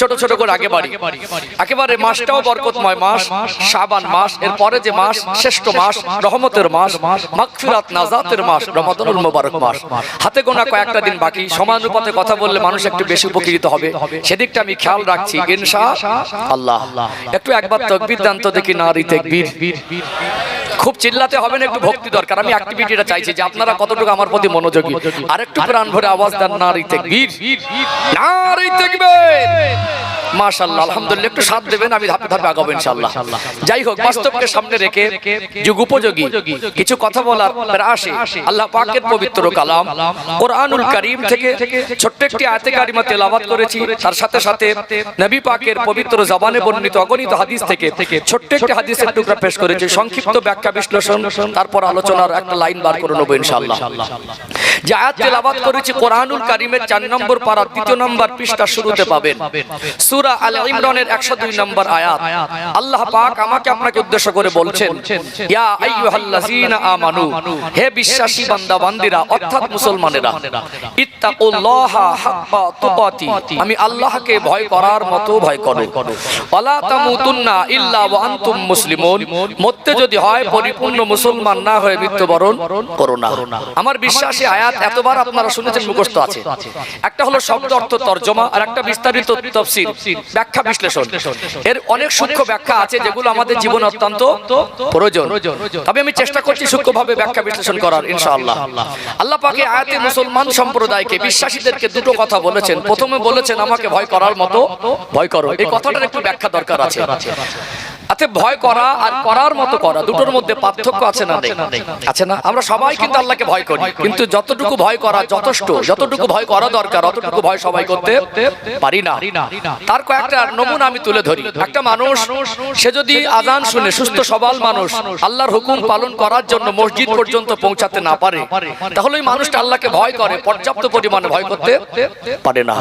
ছোট ছোট করে আগে বাড়ি। একেবারে মাসটাও বরকতময় মাস, শাবান মাস এর পরে যে মাস, শ্রেষ্ঠ মাস, রহমতের মাস, মাগফিরাত নাজাতের মাস, রমাদানুল মোবারক মাস। হাতে গোনা কয়েকটা দিন বাকি সমানুপাতে কথা বললে মানুষ একটু বেশি উপকৃত হবে। সেদিকটা আমি খেয়াল রাখছি, ইনশা আল্লাহ। একটু একবার তকবির দান তো দেখি নারী তেকবীর। খুব চিল্লাতে হবে না, একটু ভক্তি দরকার। আমি অ্যাক্টিভিটিটা চাইছি যে আপনারা কতটুকু আমার প্রতি মনোযোগী। আর একটু প্রাণ ভরে আওয়াজ দেন, নারী তেকবীর। নারী তেকবীর! মাশাআল্লাহ আলহামদুলিল্লাহ একটু সাথ দেবেন আমি ধাপে ধাপে আগাবো ইনশাআল্লাহ। যাই হোক বাস্তবকে সামনে রেখে যুগ উপযোগী কিছু কথা বলার আসে। আল্লাহ পাকের পবিত্র কালাম কোরআনুল কারীম থেকে ছোট্ট একটি আয়াতে কারিমা তেলাওয়াত করেছি। তার সাথে সাথে নবী পাকের পবিত্র জবানে বর্ণিত অগণিত হাদিস থেকে ছোট্ট একটি হাদিসের টুকরা পেশ করেছি। সংক্ষিপ্ত ব্যাখ্যা বিশ্লেষণ তারপর আলোচনার একটা লাইন বার করে নেব ইনশাআল্লাহ। যে আয়াত তেলাওয়াত করেছি কোরআনুল কারীমের 4 নম্বর পারা দ্বিতীয় নম্বর পৃষ্ঠা শুরুতে পাবেন। সূরা আল ইমরানের 102 নম্বর আয়াত। আল্লাহ পাক আমাকে আপনাকে উদ্দেশ্য করে বলছেন ইয়া আইয়ুহাল্লাযীনা আমানু হে বিশ্বাসী বান্দা বান্দিরা অর্থাৎ মুসলমানেরা ইত্তাকুল্লাহা হাক্কা তুকাতি আমি আল্লাহকে ভয় করার মতো ভয় করো। ওয়ালা তামুতুন্না ইল্লা ওয়া আনতুম মুসলিমুন। মরতে যদি হয় পরিপূর্ণ মুসলমান না হয়ে মৃত্যুবরণ করো না। আমার বিশ্বাসী আয়াত এতবার আপনারা শুনেছেন মুখস্থ আছে। একটা হলো শব্দ অর্থ তর্জমা আর একটা বিস্তারিত তফসির ব্যাখ্যা বিশ্লেষণ। এর অনেক সূক্ষ্ম ব্যাখ্যা আছে যেগুলো আমাদের জীবন অত্যন্ত প্রয়োজন। তবে আমি চেষ্টা করছি সূক্ষ্মভাবে ব্যাখ্যা বিশ্লেষণ করার ইনশাআল্লাহ। আল্লাহ পাকে আয়াতে মুসলমান সম্প্রদায়কে বিশ্বাসীদেরকে দুটো কথা বলেছেন। প্রথমে বলেছেন আমাকে ভয় করার মতো ভয় করো এই কথাটার একটু ব্যাখ্যা দরকার আছে। আতে ভয় করা আর করার মতো করা, দুটোর মধ্যে পার্থক্য আছে না আছে না? আমরা সবাই কিন্তু আল্লাহকে ভয় করি, কিন্তু যতটুকু ভয় করা যথেষ্ট, যতটুকু ভয় করা দরকার, অতটুকু ভয় সবাই করতে পারি না। তার কয়েকটা নমুনা আমি তুলে ধরি। একটা মানুষ, সে যদি আজান শুনে সুস্থ সবল মানুষ, আল্লাহর হুকুম পালন করার জন্য মসজিদ পর্যন্ত পৌঁছাতে না পারে, তাহলে ওই মানুষটা আল্লাহকে ভয় করে, পর্যাপ্ত পরিমাণে ভয় করতে পারে না।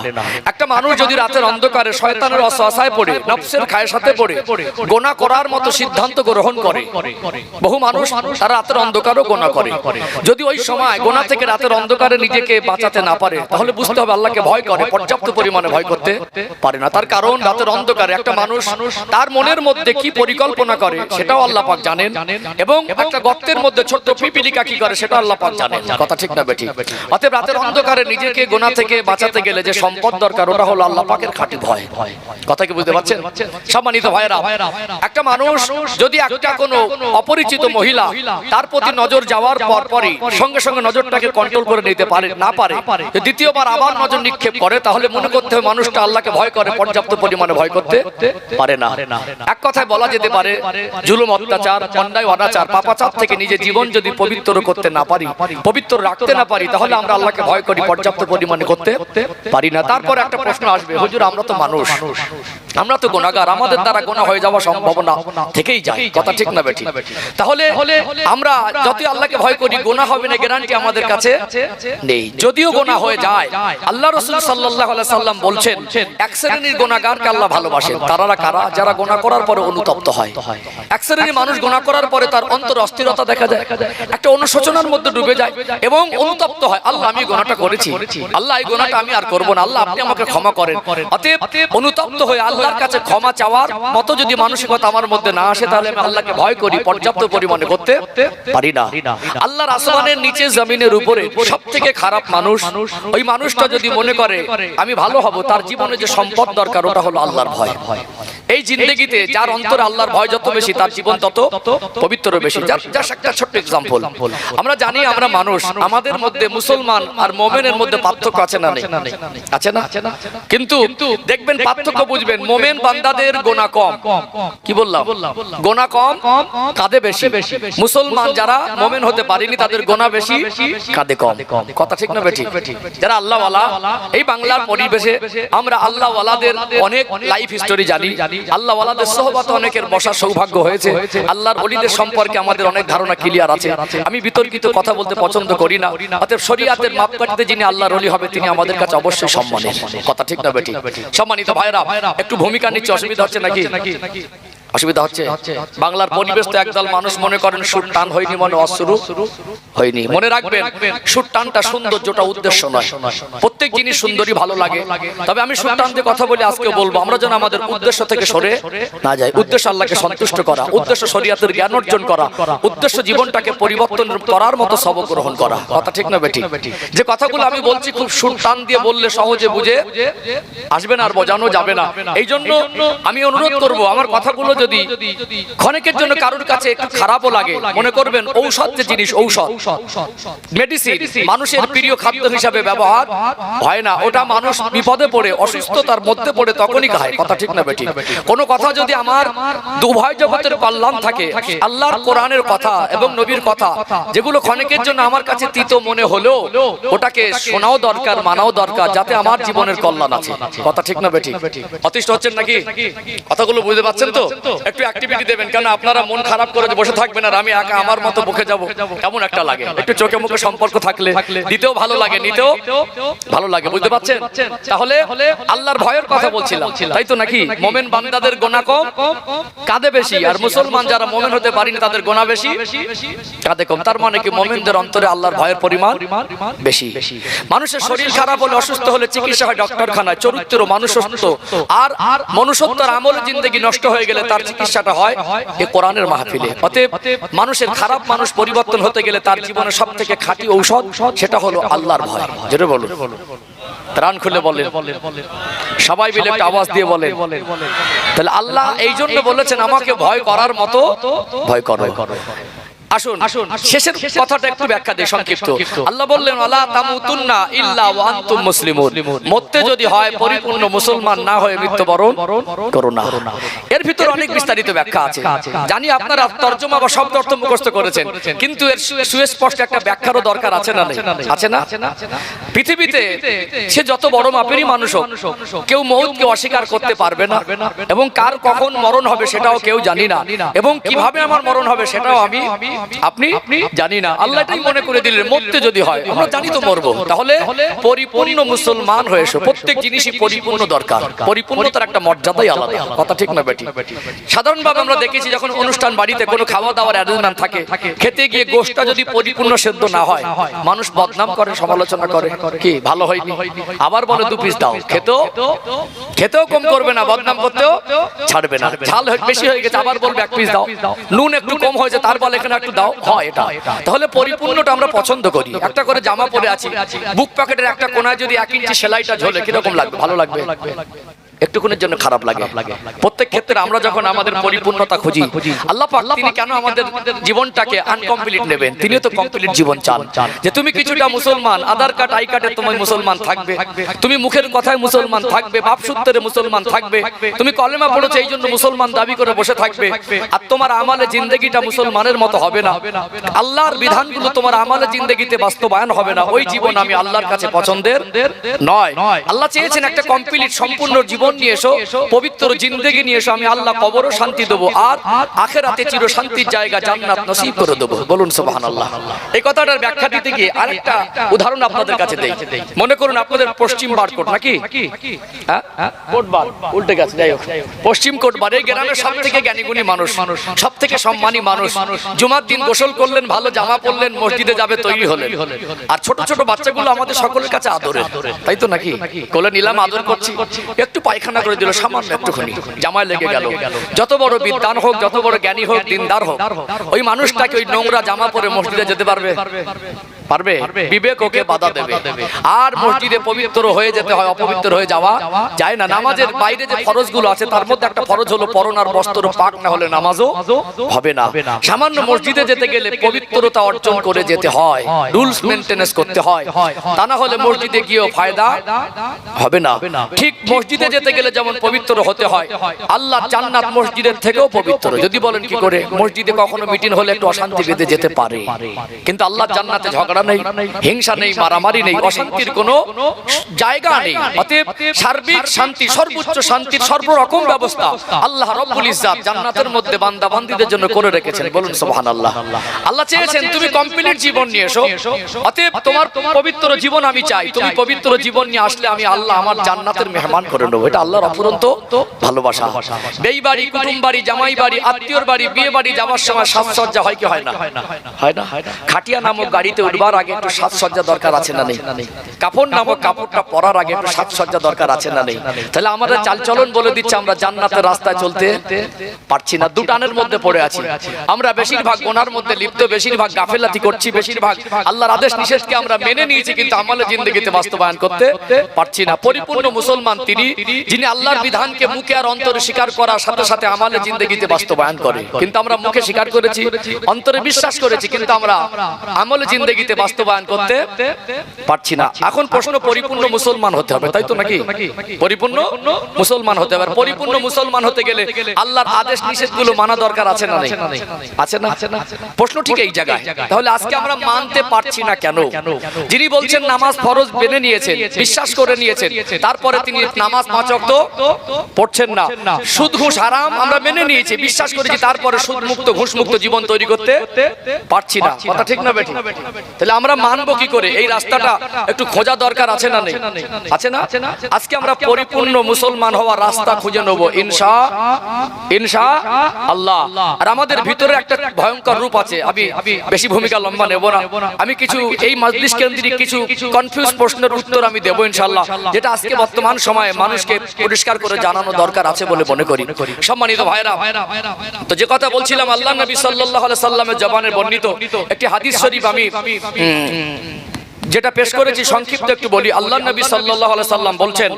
একটা মানুষ যদি রাতের অন্ধকারে শয়তানের অসহায় পড়ে, নফসের খায়ের সাথে পড়ে, গোনা করার মতো সিদ্ধান্ত গ্রহণ করে। বহু মানুষ তারা রাতের অন্ধকারও গোনা করে। যদি ওই সময় গোনা থেকে রাতের অন্ধকারে নিজেকে বাঁচাতে না পারে, তাহলে বুঝতে হবে আল্লাহকে ভয় করে, পর্যাপ্ত পরিমাণে ভয় করতে পারে না। তার কারণ রাতের অন্ধকারে একটা মানুষ তার মনের মধ্যে কি পরিকল্পনা করে, সেটাও আল্লাহ পাক জানেন। এবং একটা গর্তের মধ্যে ছোট্ট পিপিলিকা কি করে সেটা আল্লাহ পাক জানেন। কথা ঠিক না বেটি অতএব রাতের অন্ধকারে নিজেকে গোনা থেকে বাঁচাতে গেলে যে সম্পদ দরকার, ওটা হলো আল্লাহ পাকের খাঁটি ভয়। কথা কি বুঝতে পারছেন? সম্মানিত ভাইরা একটা মানুষ যদি একটা কোনো অপরিচিত মহিলা তার প্রতি নজর যাওয়ার পর পরই সঙ্গে সঙ্গে নজরটাকে কন্ট্রোল করে নিতে পারে না পারে। দ্বিতীয়বার আবার নজর নিক্ষেপ করে তাহলে মনে করতে হবে মানুষটা আল্লাহকে ভয় করে পর্যাপ্ত পরিমাণে ভয় করতে পারে না। এক কথায় বলা যেতে পারে জুলুম অত্যাচার অন্যায় অনাচার পাপাচার থেকে নিজের জীবন যদি পবিত্র করতে না পারি পবিত্র রাখতে না পারি তাহলে আমরা আল্লাহকে ভয় করি পর্যাপ্ত পরিমাণে করতে পারি না। তারপর একটা প্রশ্ন আসবে হুজুর আমরা তো মানুষ আমরা তো গোনাগার আমাদের দ্বারা গোনা হয়ে যাওয়া থেকেই যায়। কথা ঠিক না তাহলে আমরা যতই আল্লাহকে ভয় করি, গোনা হবে না গ্যারান্টি আমাদের কাছে নেই। যদিও গোনা হয়ে যায়, আল্লাহ রসুল সাল্লাহ সাল্লাম বলছেন, এক শ্রেণির গোনাগারকে আল্লাহ ভালোবাসেন। তারা কারা? যারা গোনা করার পরে অনুতপ্ত হয়। এক শ্রেণির মানুষ গোনা করার পরে তার অন্তর অস্থিরতা দেখা যায়, একটা অনুশোচনার মধ্যে ডুবে যায় এবং অনুতপ্ত হয়, আল্লাহ, আমি গোনাটা করেছি। আল্লাহ, এই গোনাটা আমি আর করব না। আল্লাহ, আপনি আমাকে ক্ষমা করেন। অতএব অনুতপ্ত হয়ে আল্লাহর কাছে ক্ষমা চাওয়ার মতো যদি মানসিকতা আমার মধ্যে না আসে, তাহলে আমি আল্লাহকে ভয় করি, পর্যাপ্ত পরিমাণে করতে পারি না। আল্লাহর আসমানের নিচে জমিনের উপরে সব থেকে খারাপ মানুষ, ওই মানুষটা যদি মনে করে, আমি ভালো হব, তার জীবনে যে সম্পদ দরকার, ওটা হলো আল্লাহর ভয়। এই জিন্দগিতে যার অন্তর আল্লাহর ভয় যত বেশি, তার জীবন তত পবিত্র বেশি। জাস্ট একটা ছোট্ট এক্সাম্পল আমরা জানি আমরা মানুষ, আমাদের মধ্যে মুসলমান আর মোমেনের মধ্যে পার্থক্য আছে না নেই? আছে না? কিন্তু দেখবেন পার্থক্য বুঝবেন, মোমেন বান্দাদের গোনা কম। কি বললাম গোনা কম কাঁদে বেশি। মুসলমান যারা মোমেন হতে পারেনি তাদের গোনা বেশি কাঁদে কম। কথা ঠিক না বেঠি যারা আল্লাহ এই বাংলার পরিবেশে আমরা আল্লাহ অনেক লাইফ হিস্টোরি জানি। আল্লাহ সহবাত অনেকের বসার সৌভাগ্য হয়েছে। আল্লাহর অলিদের সম্পর্কে আমাদের অনেক ধারণা ক্লিয়ার আছে। আমি বিতর্কিত কথা বলতে পছন্দ করি না। অতএব শরিয়াতের মাপকাঠিতে যিনি আল্লাহর অলি হবে তিনি আমাদের কাছে অবশ্যই সম্মানের কথা ঠিক না বেটি সম্মানিত ভাইরা একটু ভূমিকা নিচ্ছে অসুবিধা হচ্ছে নাকি অসুবিধা হচ্ছে? বাংলার পরিবেশ তো একদল মানুষ মনে করেন সুর টান হয়নি মনে অশ্রু হয়নি। মনে রাখবেন সুর টানটা সৌন্দর্যটা উদ্দেশ্য নয়। প্রত্যেক জিনিস সুন্দরী ভালো লাগে। তবে আমি সুর টান দিয়ে কথা বলে আজকে বলব। আমরা যেন আমাদের উদ্দেশ্য থেকে সরে না যাই উদ্দেশ্য আল্লাহকে সন্তুষ্ট করা উদ্দেশ্য শরীয়তের জ্ঞান অর্জন করা উদ্দেশ্য জীবনটাকে পরিবর্তন করার মতো সবক গ্রহণ করা। কথা ঠিক না বেটি যে কথাগুলো আমি বলছি খুব সুর টান দিয়ে বললে সহজে বুঝে আসবে না আর বোঝানো যাবে না এই জন্য আমি অনুরোধ করব আমার কথাগুলো যদি ক্ষণিকের জন্য কারোর কাছে একটু খারাপও লাগে, মনে করবেন ঔষধ যে জিনিস, ঔষধ। মেডিসিন মানুষের প্রিয় খাদ্য হিসাবে ব্যবহার হয় না। ওটা মানুষ বিপদে পড়ে, অসুস্থতার মধ্যে পড়ে তখনই খায়। কথা ঠিক না বেটি কোনো কথা যদি আমার দুভয় জগতের কল্যাণ থাকে, আল্লাহর কোরআনের কথা এবং নবীর কথা, যেগুলো ক্ষণিকের জন্য আমার কাছে তিত মনে হলেও, ওটাকে শোনাও দরকার, মানাও দরকার, যাতে আমার জীবনের কল্যাণ আছে। কথা ঠিক না বেটি অতিষ্ঠ হচ্ছেন নাকি? কথাগুলো বুঝতে পারছেন তো? একটু অ্যাক্টিভিটি দেবেন কেন আপনারা মন খারাপ করে বসে থাকবেন আর আমি একা আমার মতো মুখে যাব, কেমন একটা লাগে। একটু চোখে মুখে সম্পর্ক থাকলে দিতেও ভালো লাগে, নিতেও ভালো লাগে, বুঝতে পারছেন? তাহলে আল্লাহর ভয়ের কথা বলছিলাম, তাই তো নাকি? মোমেন বান্দাদের গোনা কম? কাঁদে বেশি, আর মুসলমান যারা মোমেন হতে পারিনি, তাদের গোনা বেশি? কাঁদে কম, তার মানে কি মোমেনদের অন্তরে আল্লাহর ভয়ের পরিমাণ বেশি। মানুষের শরীর খারাপ হলে, অসুস্থ হলে চিকিৎসা হয় ডক্টরখানায়, চরিত্র মানুষ অসুস্থ আর মনুষ্যত্বর আমল জিন্দগি নষ্ট হয়ে গেলে তার চিকিৎসাটা হয়, এ কোরআনের মাহফিলে। অতএব মানুষের খারাপ মানুষ পরিবর্তন হতে গেলে তার জীবনে সব থেকে খাঁটি ঔষধ, সেটা হলো আল্লাহর ভয়। যেটা বলুন। প্রাণ খুলে বলেন। সবাই মিলে একটা আওয়াজ দিয়ে বলেন। তাহলে আল্লাহ এই জন্য বলেছেন, আমাকে ভয় করার মতো ভয় করো। আসুন আসুন শেষের কথাটা একটু ব্যাখ্যা দিই সংক্ষিপ্ত। আল্লাহ বললেন আলা তামুতুন্না ইল্লা ওয়া আনতুম মুসলিমুন। মরতে যদি হয় পরিপূর্ণ মুসলমান না হয়ে মৃত্যুবরণ করো না এর ভিতরে অনেক বিস্তারিত ব্যাখ্যা আছে। জানি আপনারা তর্জমা বা শব্দ অর্থ মুখস্থ করেছেন কিন্তু এর সুস্পষ্ট একটা ব্যাখ্যারও দরকার আছে না আছে না পৃথিবীতে সে যত বড় মাপেরই মানুষ হোক কেউ মৌতকে অস্বীকার করতে পারবে না এবং কার কখন মরণ হবে সেটাও কেউ জানি না। এবং কীভাবে আমার মরণ হবে সেটাও আমি আপনি? জানি না। আল্লাহটাই মনে করে দিলেন মরতে যদি হয়। আমরা জানি তো মরবো। তাহলে পরিপূর্ণ মুসলমান হয়ে এসো। প্রত্যেক জিনিসই পরিপূর্ণ দরকার। পরিপূর্ণতার একটা মর্যাদাই আলাদা। কথা ঠিক না বেটি? সাধারণভাবে আমরা দেখেছি যখন অনুষ্ঠান বাড়িতে কোনো খাওয়া দাওয়ার অ্যারেঞ্জমেন্ট থাকে খেতে গিয়ে গোষ্ঠটা যদি পরিপূর্ণ সেদ্ধ না হয় মানুষ বদনাম করে সমালোচনা করে। কি ভালো হয়নি? আবার বলে দু পিস দাও। খেতেও খেতেও কম করবে না বদনাম করতেও ছাড়বে না ঝাল বেশি হয়ে গেছে আবার বলবে এক পিস দাও নুন একটু কম হয়েছে তার বলে এখানে একটু দাও, হয় এটা। তাহলে পরিপূর্ণটা আমরা পছন্দ করি। একটা করে জামা পরে আছি। বুক পকেটের একটা কোনায় যদি এক ইঞ্চি সেলাইটা ঝোলে, কীরকম লাগবে? ভালো লাগবে? একটুকুনের জন্য খারাপ লাগে। প্রত্যেক ক্ষেত্রে আমরা যখন আমাদের পরিপূর্ণতা খুঁজি আল্লাহ পাক তিনি কেন আমাদের জীবনটাকে আনকমপ্লিট নেবেন? তিনি তো কমপ্লিট জীবন চান। যে তুমি কিছুটা মুসলমান আধার কার্ড আই কার্ডে তোমার মুসলমান থাকবে। তুমি মুখের কথায় মুসলমান থাকবে বাপ সূত্রে মুসলমান থাকবে। তুমি কলেমা পড়েছো এই জন্য মুসলমান দাবি করে বসে থাকবে। আর তোমার আমালে জিন্দগিটা মুসলমানের মতো হবে না। আল্লাহর বিধানগুলো তোমার আমালে জিন্দগিতে বাস্তবায়ন হবে না। ওই জীবন আমি আল্লাহর কাছে পছন্দের নয় আল্লাহ চেয়েছেন একটা কমপ্লিট সম্পূর্ণ জীবন নিয়ে এসো, পবিত্র জিন্দগি নিয়ে এসো, আমি আল্লাহ কবরও শান্তি দেবো, আর আখেরাতে চির শান্তির জায়গা জান্নাত নসিব করে দেবো। বলুন সুবহানাল্লাহ। এই কথাটার ব্যাখ্যা দিতে গিয়ে আরেকটা উদাহরণ আপনাদের কাছে দেই। মনে করুন আপনাদের পশ্চিম বারকোট নাকি? হ্যাঁ? উল্টে গেছে, যাই হোক। পশ্চিম গ্রামের সব থেকে জ্ঞানীগুণী মানুষ সব থেকে সম্মানী মানুষ। জুমার দিন গোসল করলেন, ভালো জামা পরলেন, মসজিদে যাবে, তৈরি হলেন। আর ছোট ছোট বাচ্চাগুলো আমাদের সকলের কাছে আদরের, তাই তো নাকি? কোলে নিলাম, আদর করছি। একটু পায়খানা করে দিল সামান্য একটুখানি। জামায় লেগে গেল। যত বড় বিদ্যান হোক যত বড় জ্ঞানী হোক দিনদার হোক ওই মানুষটাকে ওই নোংরা জামা পরে মসজিদে যেতে পারবে। পারবে? বিবেক ওকে বাধা দেবে। আর মসজিদে পবিত্র হয়ে যেতে হয় অপবিত্র হয়ে যাওয়া যায় না। নামাজের বাইরে যে ফরজগুলো আছে তার মধ্যে একটা ফরজ হলো পরনার বস্ত্র পাক না হলে নামাজও হবে না। সামান্য মসজিদে যেতে গেলে পবিত্রতা অর্জন করে যেতে হয়। রুলস মেনটেনেন্স করতে হয়। তা না হলে মসজিদে গিয়েও ফায়দা হবে না। ঠিক মসজিদে যেতে গেলে যেমন পবিত্র হতে হয় আল্লাহ জান্নাত মসজিদের থেকেও পবিত্র। যদি বলেন কি করে? মসজিদে কখনো মিটিং হলে একটু অশান্তি বেঁধে যেতে পারে কিন্তু আল্লাহ জান্নাতে ঝগড়া নেই, হিংসা নেই, মারামারি নেই, অশান্তির কোনো জায়গা নেই। অতএব সার্বিক শান্তি, সর্বোচ্চ শান্তির সর্বরকম ব্যবস্থা আল্লাহ রব্বুল ইজ্জাত জান্নাতের মধ্যে বান্দা বান্দীদের জন্য করে রেখেছেন। বলুন, সুবহানাল্লাহ। আল্লাহ চেয়েছেন তুমি কমপ্লিট জীবন নিয়ে এসো। অতএব তোমার পবিত্র জীবন আমি চাই। তুমি পবিত্র জীবন নিয়ে আসলে আমি আল্লাহ আমার জান্নাতের মেহমান করে নেব। এটা আল্লাহর অপুরন্ত ভালোবাসা। বেই বাড়ি কুটুম বাড়ি জামাই বাড়ি আত্মীয়র বাড়ি বিয়ে বাড়ি যাওয়ার সময় সাজসজ্জা হয় কি হয় না? হয় না? খাটিয়া নামক গাড়িতে উঠবার আগে একটু সাজসজ্জা দরকার আছে না নেই? কাপড় নামক কাপড়টা পরার আগে একটু সাজসজ্জা দরকার আছে না নেই? তাহলে আমাদের চালচলন বলে দিচ্ছে আমরা জান্নাতের রাস্তায় চলতে পারছি না দুটানের মধ্যে পড়ে আছি। আমরা বেশিরভাগ গোনার মধ্যে লিপ্ত বেশিরভাগ গাফেলাতি করছি বেশিরভাগ আল্লাহর আদেশ নিষেধকে আমরা মেনে নিয়েছি কিন্তু আমলে জিন্দগিতে বাস্তবায়ন করতে পারছি না। পরিপূর্ণ মুসলমান তিনি যিনি আল্লাহর বিধানকে মুখে আর অন্তরে স্বীকার করার সাথে সাথে আমলে জিন্দগিতে বাস্তবায়ন করে। কিন্তু আমরা মুখে স্বীকার করেছি অন্তরে বিশ্বাস করেছি কিন্তু আমরা আমলে জিন্দগিতে বাস্তবায়ন করতে পারছি না। এখন প্রশ্ন পরিপূর্ণ মুসলমান হতে হবে, তাই তো নাকি? পরিপূর্ণ মুসলমান হতে হবে। পরিপূর্ণ মুসলমান হতে গেলে আল্লাহর আদেশ নিষেধগুলো মানা দরকার আছে না আছে না? প্রশ্ন ঠিক এই জায়গায়। তাহলে আজকে আমরা মানতে পারছি না কেন? যিনি বলছেন নামাজ ফরজ মেনে নিয়েছেন, বিশ্বাস করে নিয়েছেন, তারপরে তিনি নামাজ পাঁচ ওয়াক্ত পড়ছেন না। সুদ, ঘুষ, হারাম আমরা মেনে নিয়েছি। বিশ্বাস করেছি তারপরে সুদ মুক্ত ঘুষ মুক্ত জীবন তৈরি করতে পারছি না। কথা ঠিক না বেটি তাহলে আমরা মানবো কি করে? এই রাস্তাটা একটু খোঁজা দরকার আছে না নেই? আছে না আজকে আমরা পরিপূর্ণ মুসলমান হওয়ার রাস্তা খুঁজে নেব ইনশা ইনশা আল্লাহ। আর আমাদের ভিতরে একটা ভয়ঙ্কর রূপ আছে। আমি বেশি ভূমিকা লম্বা নেব না। আমি কিছু এই মাজলিস কেন্দ্রিক কিছু কনফিউজ প্রশ্নের উত্তর আমি দেবো ইনশাল্লাহ যেটা আজকে বর্তমান সময়ে মানুষকে পরিষ্কার করে জানানো দরকার আছে বলে মনে করি। সম্মানিত ভাইরা তো যে কথা বলছিলাম আল্লাহ নবী সাল্লাল্লাহু আলাইহি সাল্লামের জবানের বর্ণিত একটি হাদিস শরীফ আমি 嗯嗯嗯。যেটা পেশ করেছি সংক্ষিপ্ত একটু বলি। আল্লাহ নবী সাল্লাল্লাহু সাল্লাম বলছেন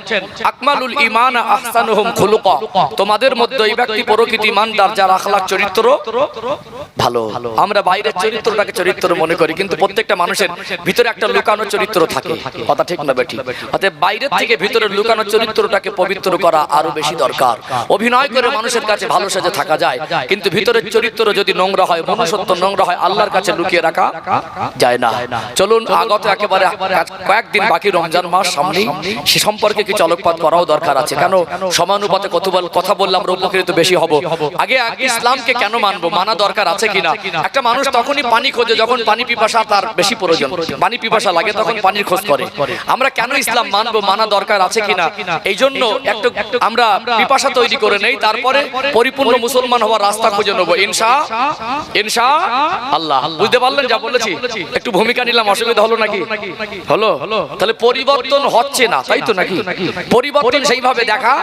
আকমালুল ঈমান আহসানুহুম খুলুকা। তোমাদের মধ্যে এই ব্যক্তি প্রকৃতি ইমানদার যার আখলাক চরিত্র ভালো। আমরা বাইরের চরিত্রটাকে চরিত্র মনে করি কিন্তু প্রত্যেকটা মানুষের ভিতরে একটা লুকানো চরিত্র থাকে। কথা ঠিক না বেটি? অতএব বাইরের থেকে ভিতরের লুকানো চরিত্রটাকে পবিত্র করা আরও বেশি দরকার। অভিনয় করে মানুষের কাছে ভালো সাজে থাকা যায় কিন্তু ভিতরের চরিত্র যদি নোংরা হয় মনুষ্যত্ব নোংরা হয় আল্লাহর কাছে লুকিয়ে রাখা যায় না চলুন আগত একেবারে কয়েকদিন বাকি রমজান মাস সামনে সে সম্পর্কে কিছু আলোকপাত করাও দরকার আছে। কেন? সমানুপাতে কত বল- কথা বললাম আমরা উপকৃত বেশি হব। আগে ইসলামকে কেন মানবো? মানা দরকার আছে কিনা? একটা মানুষ তখনই পানি খোঁজে যখন পানি পিপাসা তার বেশি প্রয়োজন। পানি পিপাসা লাগে তখন পানির খোঁজ করে। আমরা কেন ইসলাম মানবো? মানা দরকার আছে কিনা? এই জন্য একটু আমরা পিপাসা তৈরি করে নেই। তারপরে পরিপূর্ণ মুসলমান হওয়ার রাস্তা খুঁজে নেব। ইনশা ইনশা আল্লাহ। বুঝতে পারলেন যা বলেছি? একটু ভূমিকা নিলাম। অসুবিধা হলো নাকি? হলো? তাহলে পরিবর্তন হচ্ছে না তাই তো নাকি? পরিবর্তন সেইভাবে দেখা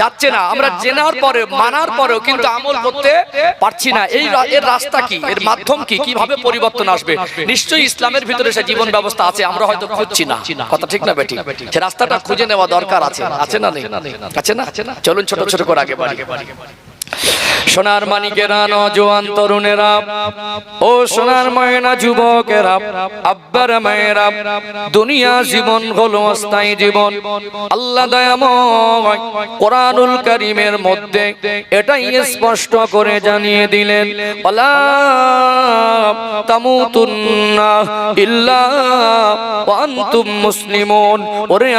যাচ্ছে না। আমরা জেনার পরে মানার পরেও কিন্তু আমল করতে পারছি না। এই এর রাস্তা কি? এর মাধ্যম কি? কীভাবে পরিবর্তন আসবে? নিশ্চয়ই ইসলামের ভিতরে সে জীবন ব্যবস্থা আছে আমরা হয়তো খুঁজছি না। কথা ঠিক না বেটি? সে রাস্তাটা খুঁজে নেওয়া দরকার আছে আছে না নেই আছে না? চলুন ছোট ছোট করে আগে বাড়ি। সোনার মানিকেরা নজওয়ান তরুণেরা। ও সোনার মায়েরা, যুবকেরা, আব্বার মায়েরা, দুনিয়া জীবন হলো অস্থায়ী জীবন। আল্লাহ দয়াময় কোরআনুল কারিমের মধ্যে এটাই স্পষ্ট করে জানিয়ে দিলেন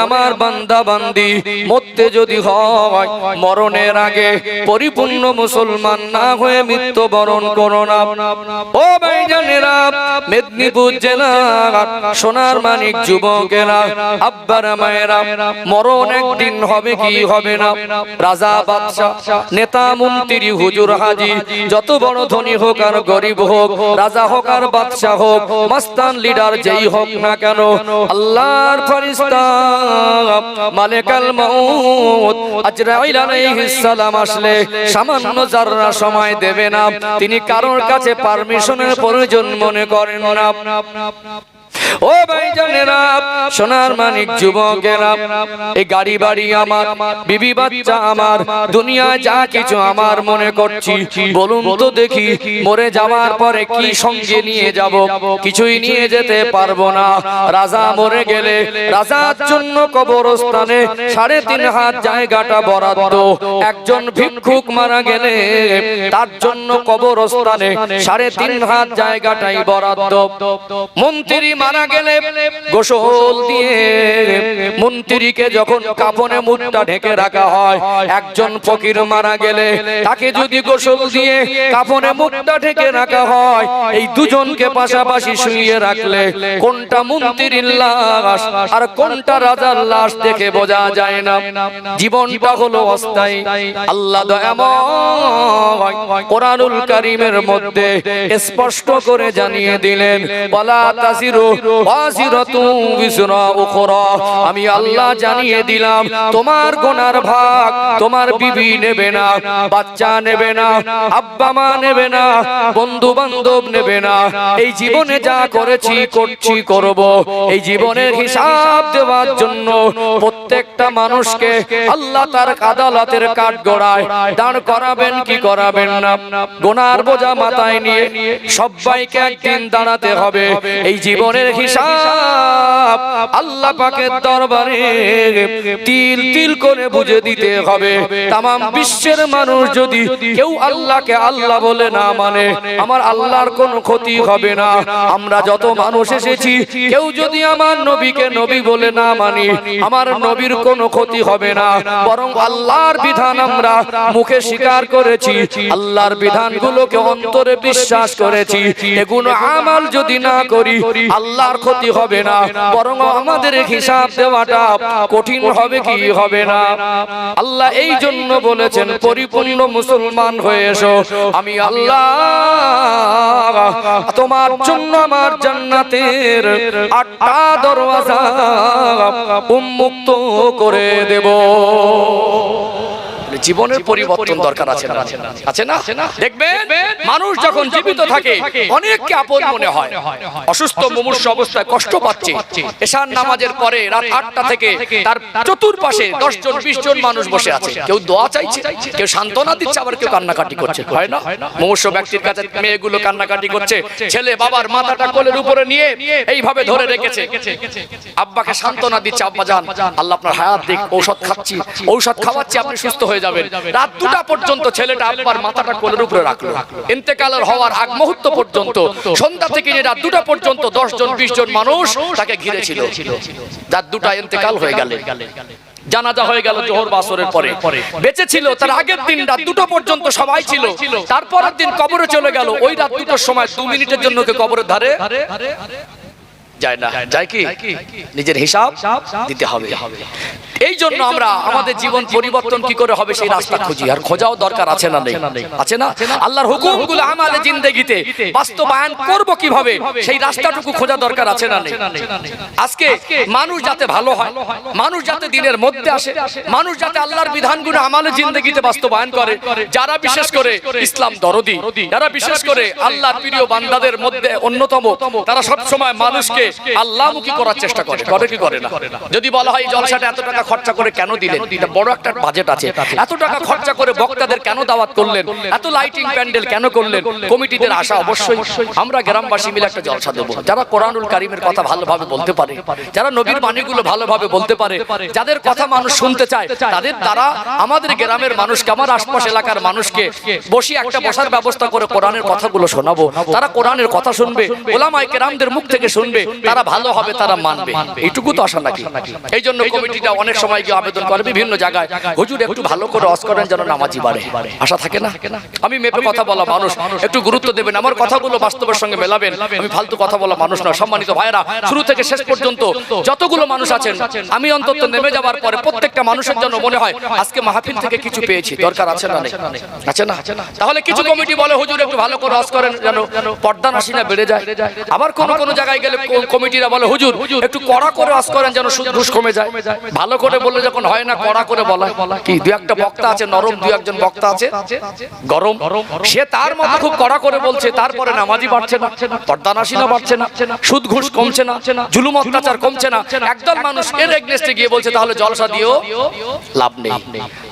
আমার যদি হয়, মরণের আগে পরিপূর্ণ মুসলমান না হয়ে মৃত্যুবরণ করো না। ও ভাইজানেরা, মেদিনীপুর জেলার সোনার মানিক যুবকেরা, আব্বারা মায়েরা, মরণ একদিন হবে কি হবে না? রাজা বাদশাহ, নেতা মন্ত্রী, হুজুর হাজি, যত বড় ধনী হোক আর গরিব হোক, রাজা হোক আর বাদশাহ হোক, মাস্তান লিডার যেই হোক না কেন, আল্লাহর ফরিস্তা, মালিকাল মাউত, আজরাইল আলাইহিস সালাম আসলে সামান্য যারা সময় দেবে না। তিনি কারোর কাছে পারমিশনের প্রয়োজন মনে করেন না। ও ভাইজানেরা সোনার মানিক যুবকেরা, এই গাড়ি বাড়ি আমার, বিবি বাচ্চা আমার দুনিয়া যা কিছু আমার মনে করছি, বলুন তো দেখি, মরে যাওয়ার পরে কি সঙ্গে নিয়ে যাব? কিছুই নিয়ে যেতে পারব না। রাজা মরে গেলে, রাজার জন্য কবরস্থানে সাড়ে তিন হাত জায়গাটা বরাদ্দ। একজন ভিক্ষুক মারা গেলে, তার জন্য কবরস্থানে সাড়ে তিন হাত জায়গাটাই বরাদ্দ। মন্ত্রী মারা গেলে গোসল দিয়ে মন্ত্রীকে যখন কাপনে মুখটা ঢেকে রাখা হয়, একজন ফকির মারা গেলে তাকে যদি গোসল দিয়ে কাপনে মুখটা ঢেকে রাখা হয়, এই দুজনকে পাশাপাশি শুইয়ে রাখলে কোনটা মন্ত্রীর লাশ আর কোনটা রাজার লাশ দেখে বোঝা যায় না। জীবনটা হলো অস্থায়ী। আল্লাহ কোরআনুল কারীমের মধ্যে স্পষ্ট করে জানিয়ে দিলেন, ওয়ালা তাসিরু ওয়াসিরাতু বিসরা উখরা। আমি আল্লাহ জানিয়ে দিলাম, তোমার গোনার ভাগ তোমার বিবি নেবে না, বাচ্চা নেবে না, আব্বা মা নেবে না বন্ধু বান্ধব নেবে না। এই জীবনে যা করেছি, করছি, করব। এই জীবনের হিসাব দেওয়ার জন্য প্রত্যেকটা মানুষকে আল্লাহ তার আদালতের কাঠ গড়ায় দাঁড় করাবেন, কি করাবেন না? গোনার বোঝা মাথায় নিয়ে সবাইকে একদিন দাঁড়াতে হবে। এই জীবনের হিসাব আল্লাহ পাকের দরবারে তিল তিল করে বুঝে দিতে হবে। তাম বিশ্বের মানুষ যদি কেউ আল্লাহকে আল্লাহ বলে না মানে আমার আল্লাহর কোনো ক্ষতি হবে না। আমরা যত মানুষ এসেছি কেউ যদি আমার নবীকে নবী বলে না মানি আমার নবীর কোনো ক্ষতি হবে না। বরং আল্লাহর বিধান আমরা মুখে স্বীকার করেছি আল্লাহর বিধানগুলোকে অন্তরে বিশ্বাস করেছি। এগুলো আমাল যদি না করি আল্লাহর ক্ষতি হবে না। বরং আমাদের হিসাব দেওয়াটা কঠিন হবে কি হবে না? আল্লাহ এই জন্য বলেছেন, পরিপূর্ণ মুসলমান হয়ে এসো। আমি আল্লাহ তোমার জন্য আমার জান্নাতের আটটা দরওয়াজা উন্মুক্ত করে দেব। জীবনের পরিবর্তন দরকার আছে না। আছে না। দেখবেন মানুষ যখন জীবিত থাকে অনেককে আপন মনে হয়। অসুস্থ মুমূর্ষ অবস্থায় কষ্ট পাচ্ছে। এশার নামাজের পরে রাত আটটা থেকে তার চতুর্পাশে দশ জন বিশ জন মানুষ বসে আছে। কেউ দোয়া চাইছে কেউ সান্ত্বনা দিচ্ছে আবার কেউ কান্নাকাটি করছে। হয় না? মুমূর্ষ ব্যক্তির কাছে মেয়েগুলো কান্নাকাটি করছে। ছেলে বাবার মাথাটা কোলের উপরে নিয়ে এইভাবে ধরে রেখেছে। আব্বাকে সান্ত্বনা দিচ্ছে আব্বা যান আল্লাহ আপনার হায়াত দিক ঔষধ খাচ্ছি ঔষধ খাওয়াচ্ছি আপনি সুস্থ হয়ে যাবেন। রাত দুটা পর্যন্ত ছেলেটা আব্বার মাথাটা কোলের উপরে রাখল। ইন্তেকালের হওয়ার আগ মুহূর্ত পর্যন্ত সন্ধ্যা থেকে নিয়ে রাত দুটা পর্যন্ত দশ জন বিশ জন মানুষ তাকে ঘিরে ছিল রাত দুটা ইন্তেকাল হয়ে গেল। জানাজা হয়ে গেল জোহর বাসরের পরে। বেঁচে ছিল তার আগের দিন রাত দুটো পর্যন্ত সবাই ছিল। তারপরের দিন কবরে চলে গেল। ওই রাত দুটোর সময় দু মিনিটের জন্য কে কবরের ধারে যায় না। যায় কি? নিজের হিসাব দিতে হবে। এই জন্য আমরা আমাদের জীবন পরিবর্তন কি করে হবে সেই রাস্তা খুঁজি। আর খোঁজাও দরকার আছে না নেই। আছে না আল্লাহর হুকুমগুলো আমাদের জিন্দেগিতে বাস্তবায়ন করব কীভাবে? সেই রাস্তাটুকু খোঁজা দরকার আছে না নেই? আজকে মানুষ যাতে ভালো হয় মানুষ যাতে দিনের মধ্যে আসে মানুষ যাতে আল্লাহর বিধানগুলো আমাদের জিন্দেগিতে বাস্তবায়ন করে যারা বিশেষ করে ইসলাম দরদি যারা বিশেষ করে আল্লাহর প্রিয় বান্দাদের মধ্যে অন্যতম তারা সব সময় মানুষকে আল্লাহমুখী করার চেষ্টা করে। করে। কি করে না? যদি বলা হয় জলসাটা এত টাকা খরচা করে কেন দিলেন? এটা বড় একটা বাজেট আছে। এত টাকা খরচা করে বক্তাদের কেন দাওয়াত করলেন? এত লাইটিং প্যান্ডেল কেন করলেন? কমিটিদের আশা অবশ্যই আমরা গ্রামবাসী মিলে একটা জলসা দেবো। যারা কোরআনুল কারিমের কথা ভালোভাবে বলতে পারে যারা নবীর বাণীগুলো ভালোভাবে বলতে পারে যাদের কথা মানুষ শুনতে চায় তাদের দ্বারা আমাদের গ্রামের মানুষকে আমার আশপাশ এলাকার মানুষকে বসি একটা বসার ব্যবস্থা করে কোরআনের কথাগুলো শোনাবো তারা কোরআনের কথা শুনবে ওলামাই কেরামদের মুখ থেকে শুনবে। তারা ভালো হবে তারা মানবে। এইটুকু তো আশা নাকি? এই জন্য কমিটিটা অনেক সময় গিয়ে আবেদন করে বিভিন্ন জায়গায়। হুজুর একটু ভালো করে অস করেন যেন নামাজি বাড়ে। আশা থাকে না? আমি মেপে কথা বলা মানুষ। একটু গুরুত্ব দেবেন। আমার কথাগুলো বাস্তবের সঙ্গে মেলাবেন। আমি ফালতু কথা বলা মানুষ না সম্মানিত ভাইরা শুরু থেকে শেষ পর্যন্ত যতগুলো মানুষ আছেন আমি অন্তত নেমে যাওয়ার পরে প্রত্যেকটা মানুষের জন্য মনে হয় আজকে মাহফিল থেকে কিছু পেয়েছি। দরকার আছে না আছে না। তাহলে কিছু কমিটি বলে হুজুর একটু ভালো করে অস করেন যেন পর্দা নাসিনা বেড়ে যায় আবার কোন কোন জায়গায় গেলে কমিটিরা বলে, হুজুর, একটু কড়া করে অস করেন যেন ঘুষ কমে যায়। ভালো করে বললে যখন হয় না, কড়া করে বলা কি, দু একটা বক্তা আছে, নরম দু একজন বক্তা আছে? গরম। সে তার মতো খুব কড়া করে বলছে, তারপরে নামাজি বাড়ছে না পর্দা নাসিনা বাড়ছে না, সুদ ঘুষ কমছে না, জুলুম অত্যাচার কমছে না। একদল মানুষ এর এগনেস্টে গিয়ে বলছে, তাহলে জলসা দিও লাভ নেই।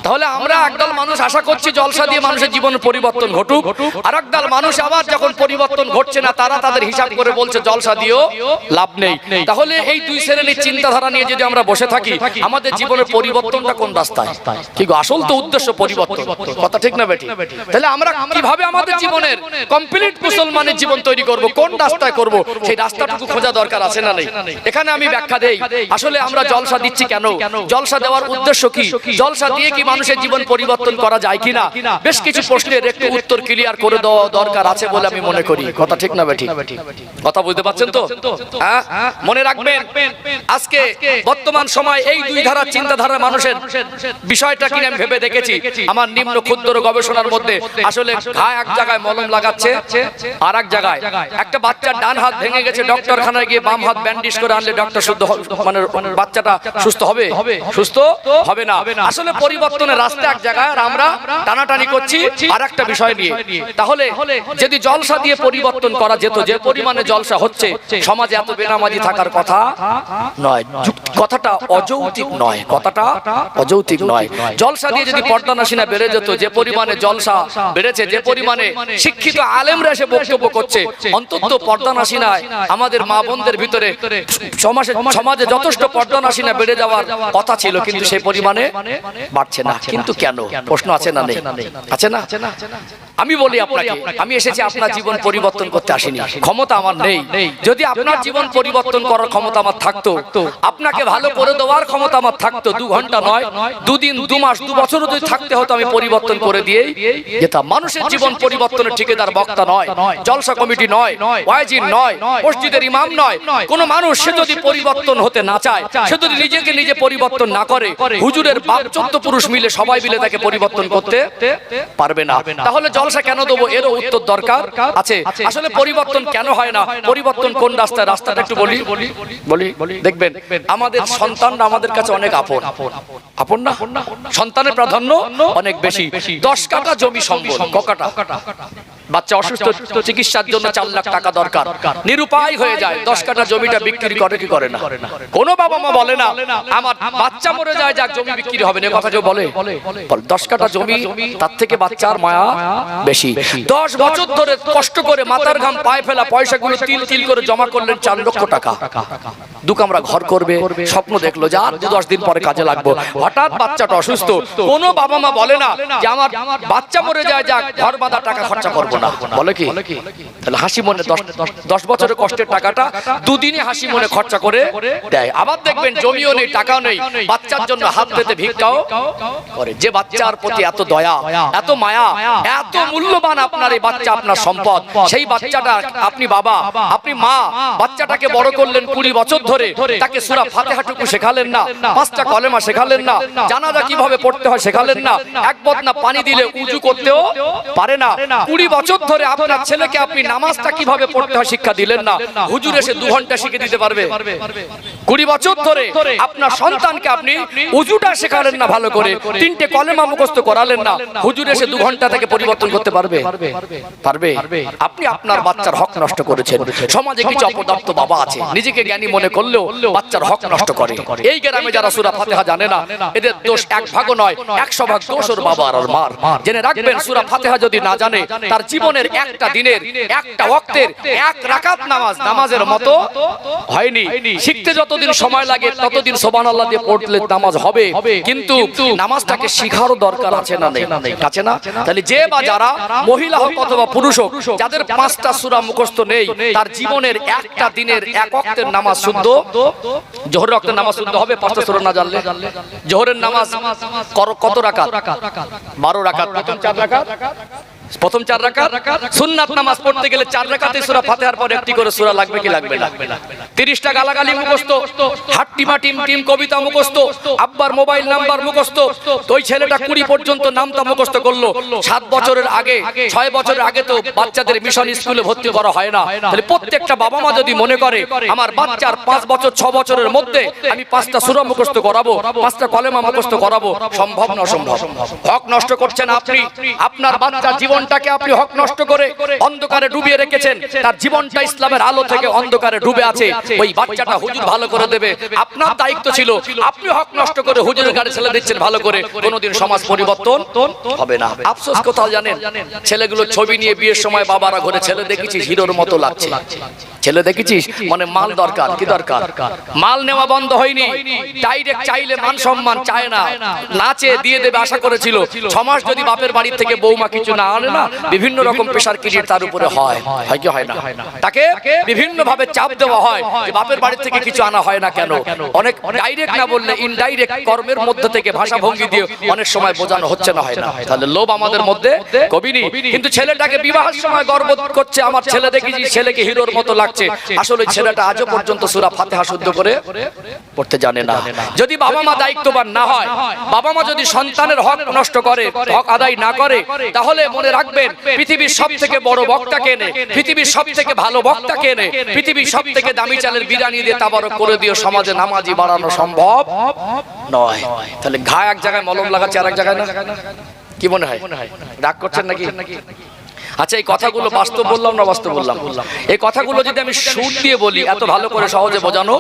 তাহলে আমরা একদল মানুষ আশা করছি জলসা দিয়ে মানুষের জীবনের পরিবর্তন ঘটুক। আর একদল মানুষ আবার যখন পরিবর্তন ঘটছে না, তারা তাদের হিসাব করে বলছে, জলসা দিও লাভ নেই। তাহলে এই দুই শ্রেণির চিন্তাধারা নিয়ে যদি আমরা বসে থাকি আমাদের জীবনের পরিবর্তনটা কোন রাস্তায়? কি আসল তো উদ্দেশ্য পরিবর্তন। কথা ঠিক না বেটি? তাহলে আমরা কীভাবে আমাদের জীবনের কমপ্লিট মুসলমানের জীবন তৈরি করব কোন রাস্তায় করব সেই রাস্তাটুকু খোঁজা দরকার আছে না নেই? এখানে আমি ব্যাখ্যা দেই আসলে আমরা জলসা দিচ্ছি কেন? জলসা দেওয়ার উদ্দেশ্য কি? জলসা দিয়ে কি মানুষের জীবন পরিবর্তন করা যায় কিনা? বেশ কিছু প্রশ্নের একটু উত্তর ক্লিয়ার করে দেওয়া দরকার আছে বলে আমি মনে করি। কথা ঠিক না বেটি? কথা বুঝতে পারছেন তো? মনে রাখবেন, আজকে বর্তমান সময় এই দুই ধারার চিন্তাধারার মানুষের বিষয়টা কিনে আমি ভেবে দেখেছি। আমার নিম্ন ক্ষুদ্র গবেষণার মধ্যে আসলে ঘা এক জায়গায় মলম লাগাচ্ছে, আর এক জায়গায় একটা বাচ্চার ডান হাত ভেঙে গেছে, ডক্টরখানায় গিয়ে বাম হাত ব্যান্ডেজ করে আনলে ডক্টর শুদ্ধ মানে বাচ্চাটা সুস্থ হবে? সুস্থ হবে না। আসলে পরিবর্তনের রাস্তা এক জায়গায়, আর আমরা টানাটানি করছি আর একটা বিষয় নিয়ে। তাহলে যদি জলসা দিয়ে পরিবর্তন করা যেত, যে পরিমাণে জলসা হচ্ছে সমাজে এত বেনামাজি থাকার কথা নয়। কথাটা অযৌতিক নয়। কথাটা অযৌতিক নয়। জলসা দিয়ে যদি পর্দা নাসিনা বেড়ে যেত, যে পরিমাণে জলসা বেড়েছে, যে পরিমাণে শিক্ষিত আলেমরা এসে বক্তব্য করছে, অন্তত পর্দা নাসিনায় আমাদের মা বোনদের ভিতরে সমাজে সমাজে যথেষ্ট পর্দা নাসিনা বেড়ে যাওয়ার কথা ছিল, কিন্তু সেই পরিমাণে বাড়ছে না। কিন্তু কেন? প্রশ্ন আছে না নেই। আছে না? আমি বলি আপনাকে, আমি এসেছি আপনার জীবন পরিবর্তন করতে আসিনি। ক্ষমতা আমার নেই। যদি আপনার জীবন পরিবর্তন করার ক্ষমতা আমার থাকতো। আপনাকে ভালো করে দেওয়ার ক্ষমতা আমার থাকতো। দু ঘণ্টা নয় দুদিন দু মাস দু বছরও যদি থাকতে হতো আমি পরিবর্তন করে দিয়েই যেতাম মানুষের জীবন পরিবর্তনের ঠিকাদার বক্তা নয় জলসা কমিটি নয় ওয়াইজিন নয় মসজিদের ইমাম নয় কোন মানুষ সে যদি পরিবর্তন হতে না চায় সে যদি নিজেকে নিজে পরিবর্তন না করে হুজুরের বাপ চোদ্দ পুরুষ মিলে সবাই মিলে তাকে পরিবর্তন করতে পারবে না। তাহলে জলসা কেন দেবো? এরও উত্তর দরকার আছে। আসলে পরিবর্তন কেন হয় না পরিবর্তন কোন রাস্তায় রাস্তাটা একটু বলি বলি দেখবেন আমাদের সন্তানরা আমাদের কাছে অনেক আপন। আপন। না? সন্তানের প্রাধান্য অনেক বেশি। দশ কাটা জমি সম্পদ ককাটা বাচ্চা অসুস্থ চিকিৎসার জন্য চার লাখ টাকা দরকার। নিরুপায় হয়ে যায় দশ কাটা জমিটা বিক্রি করে কি করে না? কোনো বাবা মা বলে না আমার বাচ্চা মরে যায় যাক জমি বিক্রি হবে। না কথা কেউ বলে দশ কাটা জমি তার থেকে বাচ্চার মায়া বেশি। দশ বছর ধরে কষ্ট করে মাথার ঘাম পায়ে ফেলা পয়সাগুলো তিল তিল করে জমা করলেন চার লক্ষ টাকা। দু কামরা ঘর করবে স্বপ্ন দেখল যে আর দু দশ দিন পরে কাজে লাগবো। হঠাৎ বাচ্চাটা অসুস্থ কোনো বাবা মা বলে না যে আমার বাচ্চা মরে যায় যাক ঘর বাঁধা টাকা খরচা করব না বলে কি? তাহলে হাসি মনে দশ দশ বছরের কষ্টের টাকাটা দুদিনে হাসি মনে খরচা করে দেয়। আবার দেখবেন জমিও নেই টাকাও নেই বাচ্চার জন্য হাত পেতে ভিক্ষাও করে। যে বাচ্চার প্রতি এত দয়া এত মায়া এত মূল্যবান আপনার এই বাচ্চা আপনার সম্পদ। সেই বাচ্চাটা আপনি বাবা আপনি মা বাচ্চাটাকে বড় করলেন কুড়ি বছর ধরে। তাকে সুরা ফাতেহাটুকু শেখালেন না পাঁচটা কলেমা শেখালেন না। জানাজা কীভাবে পড়তে হয় শেখালেন না। এক বদনা পানি দিলে উঁচু করতেও পারে না কুড়ি বছর ধরে আপনার ছেলেকে আপনি নামাজটা কীভাবে পড়তে হয় শিক্ষা দিলেন না? হুজুর এসে দু ঘণ্টা শিখে দিতে পারবে? কুড়ি বছর ধরে আপনার সন্তানকে আপনি উজুটা শেখালেন না ভালো করে, তিনটে কলেমা মুখস্থ করালেন না, হুজুর এসে দু ঘণ্টা থেকে পরিবর্তন করতে পারবে? পারবে? আপনি আপনার বাচ্চার হক নষ্ট করেছেন। সমাজে কিছু অপদার্থ বাবা আছে, নিজেকে জ্ঞানী মনে করলেও বাচ্চার হক নষ্ট করে। এই গ্রামে যারা সুরা ফাতেহা জানে না, এদের দোষ এক ভাগও নয়, একশো ভাগ দোষ ওর বাবার আর মার। জেনে রাখবেন, সুরা ফাতেহা যদি না জানে, তার জীবনের একটা দিনের একটা ওয়াক্তের এক রাকাত নামাজ নামাজের মতো হয়নি। শিখতে যতদিন সময় লাগে ততদিন সোবান আল্লাহ দিয়ে পড়লে নামাজ হবে কিন্তু নামাজটাকে শিখারও দরকার আছে না নেই। আছে না? তাহলে যে বা যারা মহিলা হোক অথবা পুরুষ হোক যাদের পাঁচটা সুরা মুখস্থ নেই তার জীবনের একটা দিনের এক অক্তের নামাজ শুদ্ধ জোহরের রক্তের নামাজ শুদ্ধ হবে পাঁচটা সুরা না জানলে? জোহরের নামাজ কত রাকাত? বারো রাকাত প্রথম চার রাকাত? প্রথম চার রাকাত, সুন্নাত নামাজ পড়তে গেলে চার রাকাতে সূরা ফাতিহার পর একটি করে সূরা লাগবে কি লাগবে না? 30টা গালাগালি মুখস্থ হাট্টিমা টিম টিম কবিতা মুখস্থ, আব্বার মোবাইল নাম্বার মুখস্থ তো ছেলেটা কুড়ি পর্যন্ত নামটা মুখস্থ করল। সাত বছরের আগে, ছয় বছরের আগে তো বাচ্চাদের মিশন স্কুলে ভর্তি করা হয় না। তাহলে প্রত্যেকটা বাবা মা যদি মনে করে, আমার বাচ্চার পাঁচ বছর, ছ বছরের মধ্যে আমি পাঁচটা সূরা মুখস্থ করাবো, পাঁচটা কলেমা মুখস্থ করাবো, সম্ভব না অসম্ভব? হক নষ্ট করছেন আপনি। আপনার বাচ্চার জীবন জীবনটাকে আপনি হক নষ্ট করে অন্ধকারে ডুবিয়ে রেখেছেন। তার জীবনটা ইসলামের আলো থেকে অন্ধকারে ডুবে আছে। ওই বাচ্চাটা হুজুর ভালো করে দেবে। আপনার দায়িত্ব ছিল, আপনি হক নষ্ট করে হুজুরের গাড়ি ছেলে দিচ্ছেন ভালো করে। কোনোদিন সমাজ পরিবর্তন হবে না। আফসোস কোথাও জানেন? ছেলেগুলো ছবি নিয়ে বিয়ের সময় বাবারা ঘরে ছেলে দেখেছিস? হিরোর মতো লাগছে। ছেলে দেখেছিস? মানে মাল দরকার। কি দরকার? মাল নেওয়া বন্ধ হয়নি। ডাইরেক্ট চাইলে মান সম্মান চায় না। নাচে দিয়ে দেবে আশা করেছিল। ছমাস যদি বাপের বাড়ি থেকে বৌমা কিছু না আনে না বিভিন্ন রকম পেশার ক্রিয়েট তার উপরে হয়। হয়। কি হয় না? তাকে বিভিন্ন ভাবে চাপ দেওয়া হয়। যে বাপের বাড়ি থেকে কিছু আনা হয় না কেন? অনেক ডাইরেক্ট না বললে ইনডাইরেক্ট কর্মের মধ্যে থেকে ভাষা ভঙ্গি দিয়ে অনেক সময় বোঝানো হচ্ছে না হয় না। তাহলে লোভ আমাদের মধ্যে কবিনি কিন্তু ছেলেটাকে বিবাহের সময় গর্ব করছে আমার ছেলে দেখেছি ছেলেকে হিরোর মতো লাগছে। আসলে ছেলেটা আজও পর্যন্ত সুরা ফাতেহা শুদ্ধ করে পড়তে জানে না। যদি বাবা মা দায়িত্ববান না হয় বাবা মা যদি সন্তানের হক নষ্ট করে হক আদায় না করে তাহলে মনে রাখবেন। পৃথিবীর সব থেকে বড় বক্তা কেনে পৃথিবীর সব থেকে ভালো বক্তা কেনে পৃথিবীর সব থেকে দামি চালের বিরিয়ানি দিয়ে তাবারক করে দিও, সমাজে নামাজি বাড়ানো সম্ভব নয়। তাহলে ঘা এক জায়গায়, মলম লাগাচ্ছে আর এক জায়গায় কি মনে হয়? ডাক করছেন নাকি? আচ্ছা এই কথাগুলো বাস্তব বললাম না বাস্তব বললাম? এই কথাগুলো যদি আমি সুর দিয়ে বলি এত ভালো করে সহজে বোঝানো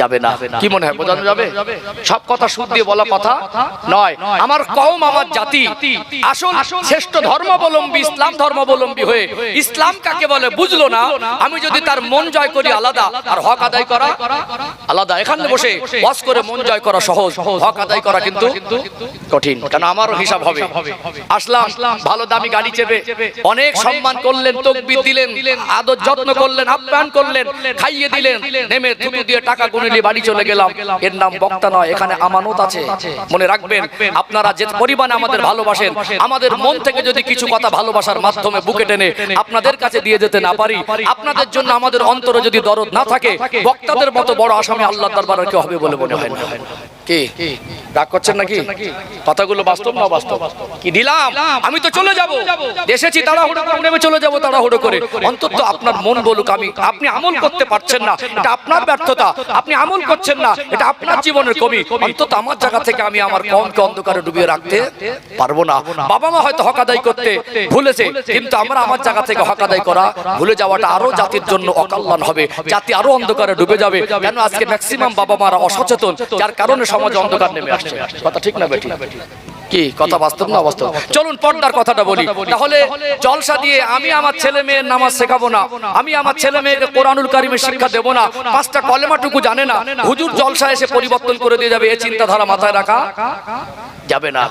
যাবে না। কি মনে হয় বোঝানো যাবে? সব কথা সুর দিয়ে বলা কথা নয়। আমার কম আমার জাতি আসল শ্রেষ্ঠ ধর্মাবলম্বী ইসলাম ধর্মাবলম্বী হয়ে ইসলাম কাকে বলে বুঝলো না? আমি যদি তার মন জয় করি আলাদা আর হক আদায় করা আলাদা। এখানে বসে বস করে মন জয় করা সহজ। হক আদায় করা কিন্তু কঠিন। কারণ আমারও হিসাব হবে। আসলাম ভালো দামি গাড়ি চেপে অনেক সম্মান করলেন তকবির দিলেন আদর যত্ন করলেন আপ্যায়ন করলেন খাইয়ে দিলেন নেমে থুতু দিয়ে টাকা গুনে নিয়ে বাড়ি চলে গেলাম। এর নাম বক্তা নয় এখানে আমানত আছে। মনে রাখবেন আপনারা যে পরিমাণে আমাদের ভালোবাসেন আমাদের মন থেকে যদি কিছু কথা ভালোবাসার মাধ্যমে বুকে টেনে আপনাদের কাছে দিয়ে যেতে না পারি আপনাদের জন্য আমাদের অন্তরে যদি দরদ না থাকে বক্তাদের মতো বড় আসামি আল্লাহ দরবারে কেউ হবে বলে মনে হয় না। আপনার জীবনের কবি অন্তত আমার জায়গা থেকে আমি আমার কমকে অন্ধকারে ডুবিয়ে রাখতে পারব না। বাবা মা হয়তো হক আদায় করতে ভুলেছে, কিন্তু আমরা আমার জায়গা থেকে হক আদায় করা ভুলে যাওয়াটা আরও জাতির জন্য অকল্যাণ হবে। জাতি আরও অন্ধকারে ডুবে যাবে। কেন আজকে ম্যাক্সিমাম বাবা মারা অসচেতন? যার কারণে সমাজে অন্ধকার নেমে আসছে। কথা ঠিক না বেটি। কি? কথা বাস্তব না বাস্তব? চলুন পর্দার কথাটা বলি। তাহলে জলসা দিয়ে আমি আমার ছেলে মেয়ের নামাজ শেখাবো না। আমি আমার ছেলে মেয়েকে কোরআনুল কারিমের শিক্ষা দেবো না। পাঁচটা কলেমাটুকু জানে না। হুজুর জলসা এসে পরিবর্তন করে দিয়ে যাবে এই চিন্তাধারা মাথায় রাখা। যাবে না।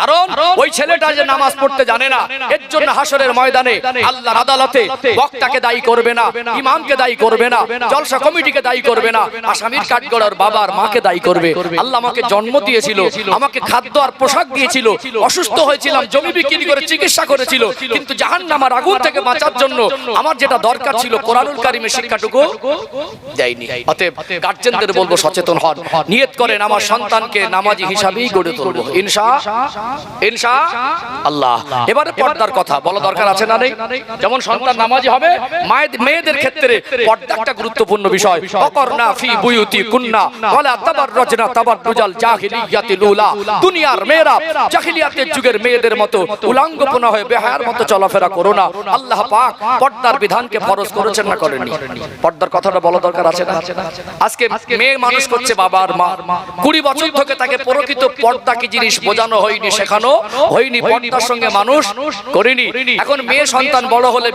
কারণ ওই ছেলেটা যে নামাজ পড়তে জানে না এর জন্য হাসরের ময়দানে আল্লাহর আদালতে বক্তাকে দায়ী করবে না ইমামকে দায়ী করবে না জলসা কমিটিকে দায়ী করবে না আসামির কাঠগড়ার বাবার মাকে দায়ী করবে আল্লাহ আমাকে জন্ম দিয়েছিল আমাকে খাদ্য আর পোশাক দিয়েছিল অসুস্থ হয়েছিলাম জমি বিক্রি করে চিকিৎসা করেছিল কিন্তু জাহান্নামার আগুন থেকে বাঁচার জন্য আমার যেটা দরকার ছিল কোরআনুল কারিমের শিক্ষাটুকু দেয়নি। অতএব গার্জেনদের বলব সচেতন হন নিয়ত করেন আমার সন্তানকে নামাজি হিসাবেই গড়ে তুলবো। ইনশা ইনশা আল্লাহ। এবারে পর্দার কথা বলা দরকার আছে না নেই? যেমন সন্তান নামাজি হবে মেয়েদের ক্ষেত্রে পর্দা একটা গুরুত্বপূর্ণ বিষয়। অকর্ণা ফি বুয়ুতি কুন্না ওয়ালা তাবাররাজনা তাবাররুজাল জাহিলিয়াতি লুলা দুনিয়ার মেয়েরা জাহিলিয়াতের যুগের মেয়েদের মতো উলাঙ্গপনা হয়ে বেহায়ার মতো চলাফেরা করো না। আল্লাহ পাক পর্দার বিধানকে ফরজ করেছেন না করেননি। পর্দার কথাটা বলা দরকার আছে না? আজকে মেয়ে মানুষ করছে বাবা আর মা। কুড়ি বছর থেকে তাকে প্রকৃত পর্দা কি জিনিস বোঝানো হয়নি শেখানো? হয়নি। পর্দার সঙ্গে মানুষ করেনি। এখন মেয়ে সন্তান বড় হলে